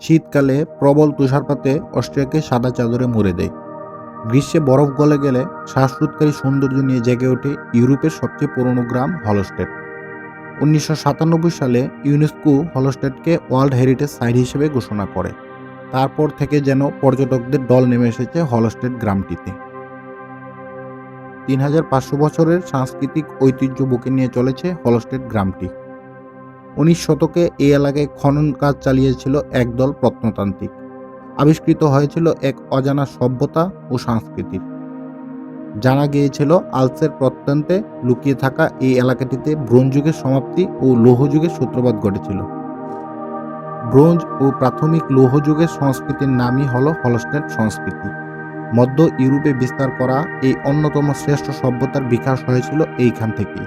শীতকালে প্রবল তুষারপাতে অস্ট্রিয়াকে সাদা চাদরে মুড়ে দেয়। গ্রীষ্মে বরফ গলে গেলে শ্বাসরোধকারী সৌন্দর্য নিয়ে জেগে ওঠে ইউরোপের সবচেয়ে পুরনো গ্রাম হলস্টেট উনিশশো সাতানব্বই সালে ইউনেস্কো হলস্টেটকে ওয়ার্ল্ড হেরিটেজ সাইট হিসেবে ঘোষণা করে। তারপর থেকে যেন পর্যটকদের দল নেমে এসেছে হলস্টেট গ্রামটিতে। তিন হাজার পাঁচশো বছরের সাংস্কৃতিক ঐতিহ্য বুকে নিয়ে চলেছে হলস্টেট গ্রামটি। উনিশ শতকে এই এলাকায় খনন কাজ চালিয়েছিল একদল প্রত্নতান্ত্রিক। আবিষ্কৃত হয়েছিল এক অজানা সভ্যতা ও সংস্কৃতির। জানা গিয়েছিল আলসের প্রত্যন্তে লুকিয়ে থাকা এই এলাকাটিতে ব্রোঞ্জ যুগের সমাপ্তি ও লৌহযুগের সূত্রপাত ঘটেছিল। ব্রোঞ্জ ও প্রাথমিক লৌহযুগের সংস্কৃতির নামই হল হলস্টেট সংস্কৃতি। মধ্য ইউরোপে বিস্তার করা এই অন্যতম শ্রেষ্ঠ সভ্যতার বিকাশ হয়েছিল এইখান থেকেই।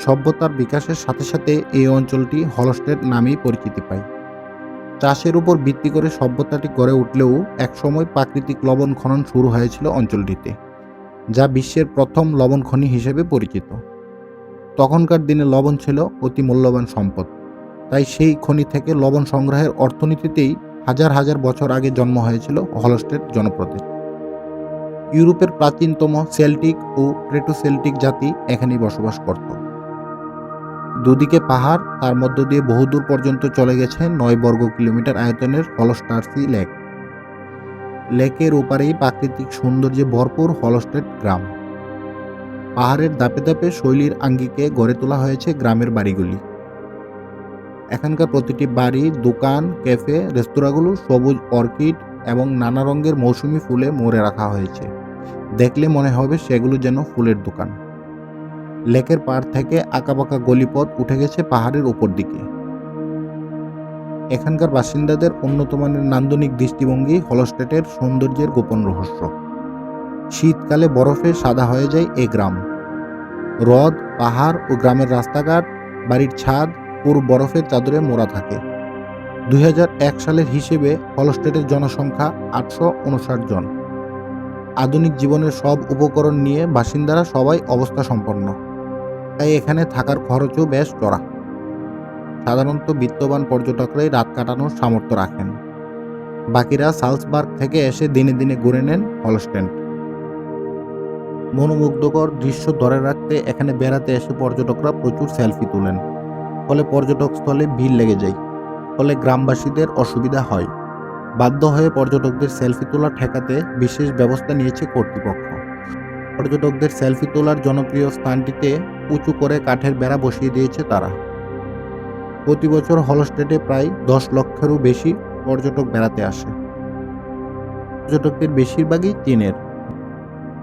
সভ্যতার বিকাশের সাথে সাথে এই অঞ্চলটি হলস্টেট নামেই পরিচিতি পায়। চাষের উপর ভিত্তি করে সভ্যতাটি গড়ে উঠলেও একসময় প্রাকৃতিক লবণ খনন শুরু হয়েছিল অঞ্চলটিতে, যা বিশ্বের প্রথম লবণ খনি হিসেবে পরিচিত। তখনকার দিনে লবণ ছিল অতি মূল্যবান সম্পদ, তাই সেই খনি থেকে লবণ সংগ্রহের অর্থনীতিতেই হাজার হাজার বছর আগে জন্ম হয়েছিল হলস্টেট জনপদের ইউরোপের প্রাচীনতম সেল্টিক ও প্রেটোসেল্টিক জাতি এখানেই বসবাস করত। দুদিকে পাহাড়, তার মধ্য দিয়ে বহুদূর পর্যন্ত চলে গেছে নয় বর্গ কিলোমিটার আয়তনের হলস্টার্সি লেক। লেকের ওপারেই প্রাকৃতিক সৌন্দর্যে ভরপুর হলস্টেট গ্রাম। পাহাড়ের দাপে দাপে শৈলীর আঙ্গিকে গড়ে তোলা হয়েছে গ্রামের বাড়িগুলি। এখানকার প্রতিটি বাড়ি, দোকান, ক্যাফে, রেস্তোরাঁগুলো সবুজ, অর্কিড এবং নানা রঙের মৌসুমি ফুলে মোড়ে রাখা হয়েছে। দেখলে মনে হবে সেগুলো যেন ফুলের দোকান। লেকের পাড় থেকে আঁকাবাঁকা গলিপথ উঠে গেছে পাহাড়ের উপর দিকে। এখানকার বাসিন্দাদের উন্নত মানের নান্দনিক দৃষ্টিভঙ্গি, হলস্টেটের সৌন্দর্যের গোপন রহস্য। শীতকালে বরফে সাদা হয়ে যায় এ গ্রাম। হ্রদ, পাহাড় ও গ্রামের রাস্তাঘাট, বাড়ির ছাদ, পুরো বরফের চাদরে মোড়া থাকে। দুই হাজার এক সালের হিসেবে হলস্টেটের জনসংখ্যা আটশো উনষাট জন। আধুনিক জীবনের সব উপকরণ নিয়ে বাসিন্দারা সবাই অবস্থা সম্পন্ন। তাই এখানে থাকার খরচও বেশ চড়া। সাধারণত বিত্তবান পর্যটকরাই রাত কাটানোর সামর্থ্য রাখেন। বাকিরা সালসবার্গ থেকে এসে দিনে দিনে ঘুরে নেন হলস্টেন্ট মনোমুগ্ধকর দৃশ্য ধরে রাখতে এখানে বেড়াতে এসে পর্যটকরা প্রচুর সেলফি তোলেন। ফলে পর্যটক স্থলে ভিড় লেগে যায়। ফলে গ্রামবাসীদের অসুবিধা হয়। বাধ্য হয়ে পর্যটকদের সেলফি তোলা ঠেকাতে বিশেষ ব্যবস্থা নিয়েছে কর্তৃপক্ষ। পর্যটকদের সেলফি তোলার জনপ্রিয় স্থানটিতে উঁচু করে কাঠের বেড়া বসিয়ে দিয়েছে তারা। প্রতি বছর হলস্টেটে প্রায় দশ লক্ষেরও বেশি পর্যটক বেড়াতে আসে। পর্যটকদের বেশিরভাগই চীনের।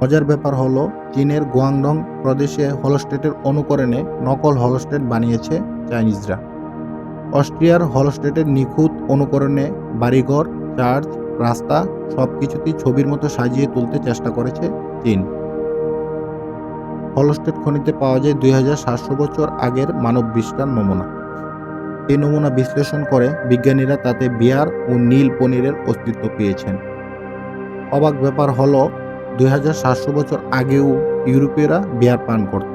মজার ব্যাপার হলো, চীনের গোয়াংডং প্রদেশে হলস্টেটের অনুকরণে নকল হলস্টেট বানিয়েছে চাইনিজরা। অস্ট্রিয়ার হলস্টেটের নিখুঁত অনুকরণে বাড়িঘর, চার্চ, রাস্তা সব কিছুতেই ছবির মতো সাজিয়ে তুলতে চেষ্টা করেছে চীন। হলস্টেট খনিতে পাওয়া যায় দুই হাজার সাতশো বছর আগের মানব বিষ্টার নমুনা। এই নমুনা বিশ্লেষণ করে বিজ্ঞানীরা তাতে বিয়ার ও নীল পনিরের অস্তিত্ব পেয়েছেন। অবাক ব্যাপার হলো, দুই হাজার সাতশো বছর আগেও ইউরোপীয়রা বিয়ার পান করত।